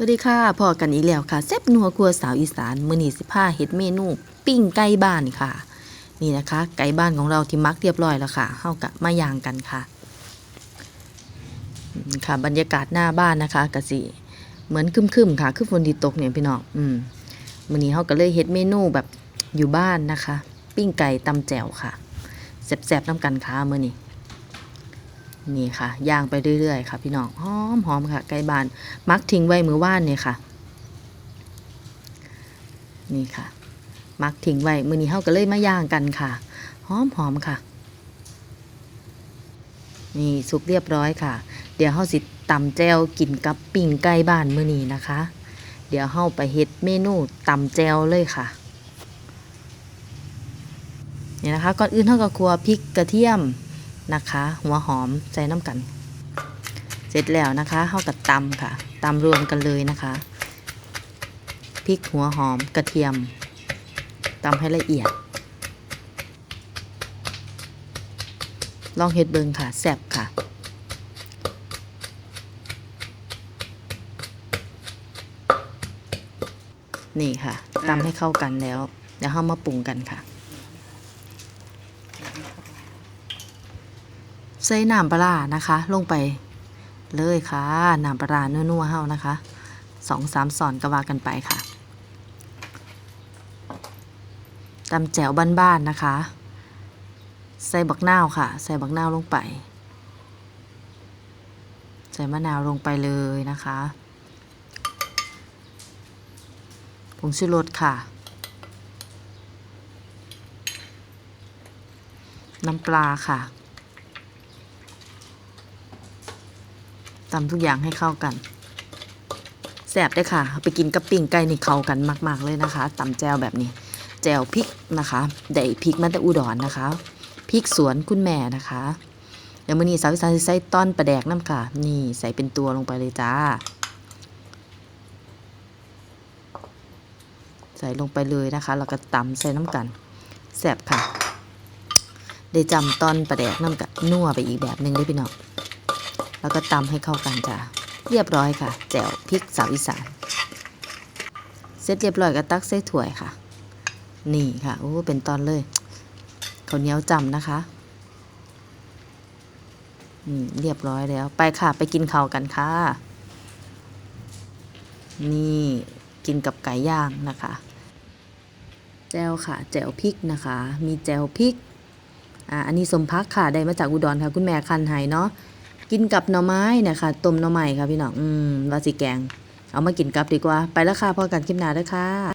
สวัสดีค่ะพอกันอีกแล้วค่ะแซ่บนัวครัวสาวอีสานมื้อนี้สิพาเฮ็ดเมนู ปิ้งไก่บ้านค่ะ นี่นะคะ ไก่บ้านของเราที่มักเรียบร้อยแล้วค่ะเฮากะมายางกันค่ะค่ะ บรรยากาศหน้าบ้านนะคะกะสิเหมือนคึมๆค่ะคือฝนที่ตกเนี่ยพี่น้องอืมมื้อนี้เฮาก็เลยเฮ็ดเมนูแบบอยู่บ้านนะคะ ปิ้งไก่ตำแจ่วค่ะแซ่บๆน้ำกันค่ะมื้อนี้ นี่ค่ะย่างไปเรื่อยๆค่ะ พี่น้องหอมหอมค่ะ ไก่บาน มักทิ้งไว้มือว่านเนี่ยค่ะ นี่ค่ะ มักทิ้งไว้มือนี้เฮาก็เลยมาย่างกันค่ะหอมหอมค่ะ นี่สุกเรียบร้อยค่ะ เดี๋ยวเฮาสิตำแจวกินกับปิ่งไก่บ้านมื้อนี้นะคะ เดี๋ยวเฮาไปเฮ็ดเมนูตำแจวเลยค่ะนี่นะคะก่อนอื่นเฮาก็ครัวพริกกระเทียม นะคะ หัวหอมใส่น้ำกัน เสร็จแล้วนะคะเฮากับตำค่ะตำรวมกันเลยนะคะพริกหัวหอมกระเทียมตำให้ละเอียด ลองเฮ็ดเบิงค่ะแซ่บค่ะนี่ค่ะตำให้เข้ากันแล้ว เดี๋ยวเฮามาปรุงกันค่ะ ใส่น้ำปลานะคะ ลงไปเลยค่ะน้ำปลาร้านัวๆเฮานะคะสองสามสอนก็ว่ากันไปค่ะตำแจ่วบ้านๆนะคะ ใส่บักนาวค่ะ ใส่บักนาวลงไป ใส่มะนาวลงไปเลยนะคะผงชูรสค่ะ น้ำปลาค่ะ ตำทุกอย่างให้เข้ากันแสบได้ค่ะ ไปกินกับปิ้งไก่นี่เข้ากันมาก ๆ เลยนะคะตำแจวแบบนี้แจวพริกนะคะได้พริกมาแต่อุดรนะคะพริกสวนคุณแม่นะคะเดี๋ยวมื้อนี้สาวอีสานใส่ต้อนปลาแดกน้ำค่ะ นี่ใส่เป็นตัวลงไปเลยจ้า ใส่ลงไปเลยนะคะแล้วก็ตำใส่น้ำกันแสบค่ะ ได้จำตอนปลาแดกน้ำกับนัวไปอีกแบบหนึ่งได้พี่น้อง แล้วก็ตำให้เข้ากันจ้ะเรียบร้อยค่ะ แจ่วพริกสาวอีสานเสร็จเรียบร้อยก็ตักใส่ถ้วยค่ะ นี่ค่ะโอ้เป็นตอนเลยข้าวเหนียวจำนะคะอืมเรียบร้อยแล้วไปค่ะไปกินข้าวกันค่ะ นี่กินกับไก่ย่างนะคะแจ่วค่ะแจ่วพริกนะคะ มีแจ่วพริกอ่าอันนี้สมพักค่ะได้มาจากอุดรค่ะ คุณแม่คันไห้เนาะ กินกับหน่อไม้นะคะต้มหน่อไม้ค่ะพี่น้องอืมว่าสิแกง เอามากินกับดีกว่า ไปแล้วค่ะพอกันคลิปหน้าด้อค่ะ